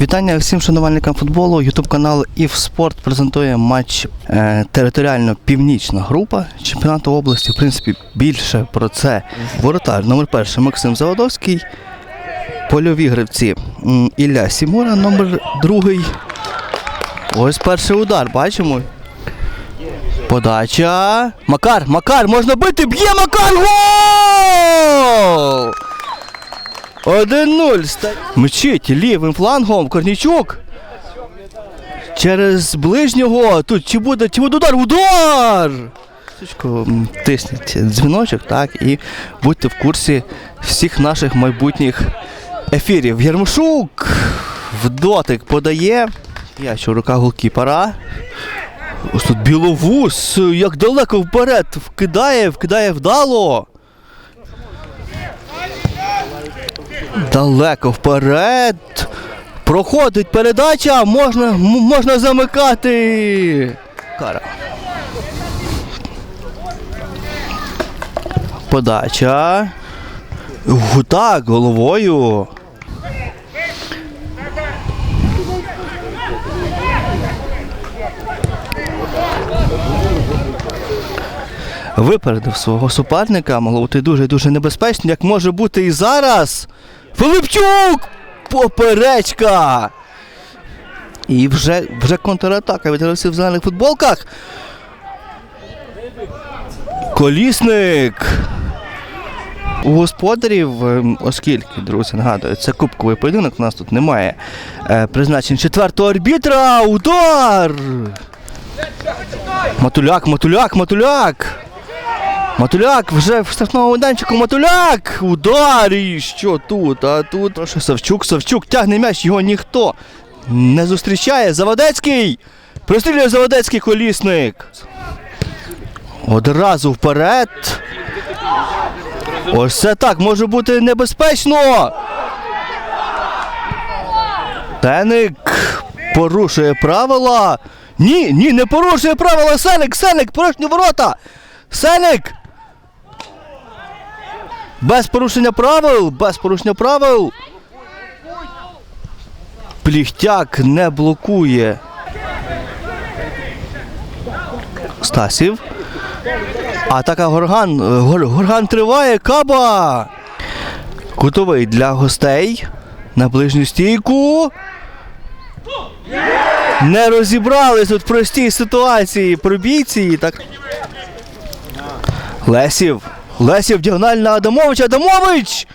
Вітання всім шанувальникам футболу. Ютуб канал «Івспорт» презентує матч е, територіально північна група чемпіонату області. В принципі, більше про це. Воротар номер перший Максим Заводовський. Польові гравці Ілля Сімура, номер другий. Ось перший удар, бачимо. Подача. Макар, Макар, можна бити! Б'є Макар! Гол! 1-0. Ста- Мчить лівим флангом Корнічук. Через ближнього. Тут чи буде, чи буде удар? Удар! Тисніть дзвіночок, так, і будьте в курсі всіх наших майбутніх ефірів. Єрмошук в дотик подає. Я що рука голкіпера. Ось тут біловус, як далеко вперед вкидає, вкидає вдало. Далеко вперед. Проходить передача, можна, можна замикати. Кара. Подача. Гу- Так, головою. Випередив свого суперника, могло бути дуже-дуже небезпечно, як може бути і зараз. Филипчук! Поперечка! І вже, вже контратака від гравців в зелених футболках. Колісник. У господарів, ем, оскільки, друзі, нагадую, це кубковий поєдинок, у нас тут немає е, призначень четвертого арбітра. Удар! Матуляк, Матуляк, Матуляк! Матуляк вже в штрафному майданчику Матуляк! Удар! І що тут? А тут прошу Савчук, Савчук тягне м'яч, його ніхто не зустрічає. Заводецький! Прострілює Заводецький колісник. Одразу вперед. Ось це так може бути небезпечно. Теник порушує правила. Ні, ні, не порушує правила. Сеник, Сеник, порожні ворота. Сеник! Без порушення правил, без порушення правил. Пліхтяк не блокує. Стасів. Атака Горган. Гор- Горган триває. Каба. Кутовий для гостей. На ближню стійку. Не розібрались тут в простій ситуації пробійці. Так. Лесів. Лесів діагональ на Адамович. Адамович!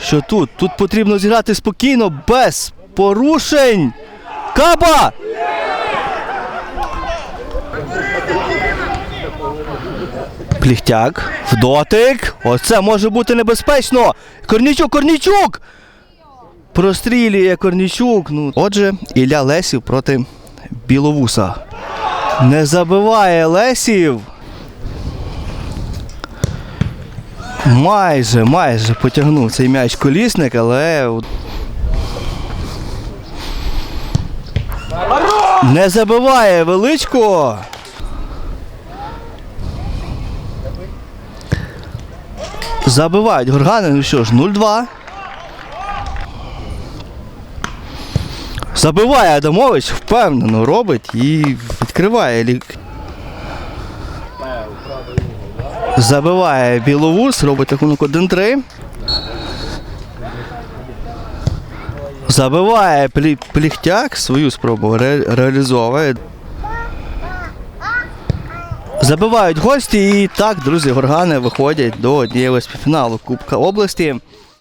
Що тут? Тут потрібно зіграти спокійно, без порушень. Каба! Пліхтяк. В дотик. Оце може бути небезпечно. Корнічук, Корнічук! Прострілює Корнічук. Ну, отже, Ілля Лесів проти Біловуса. Не забиває Лесів. Майже, майже потягнув цей м'яч колісник, але. Не забиває величко. Забивають горгани, ну що ж, 0-2. Забиває Адамович, впевнено робить і відкриває лік. Забиває Біловус, робить рахунок 1-3. Забиває Пліхтяк, свою спробу ре- реалізовує. Забивають гості і так, друзі, горгани виходять до однієї з Кубка області.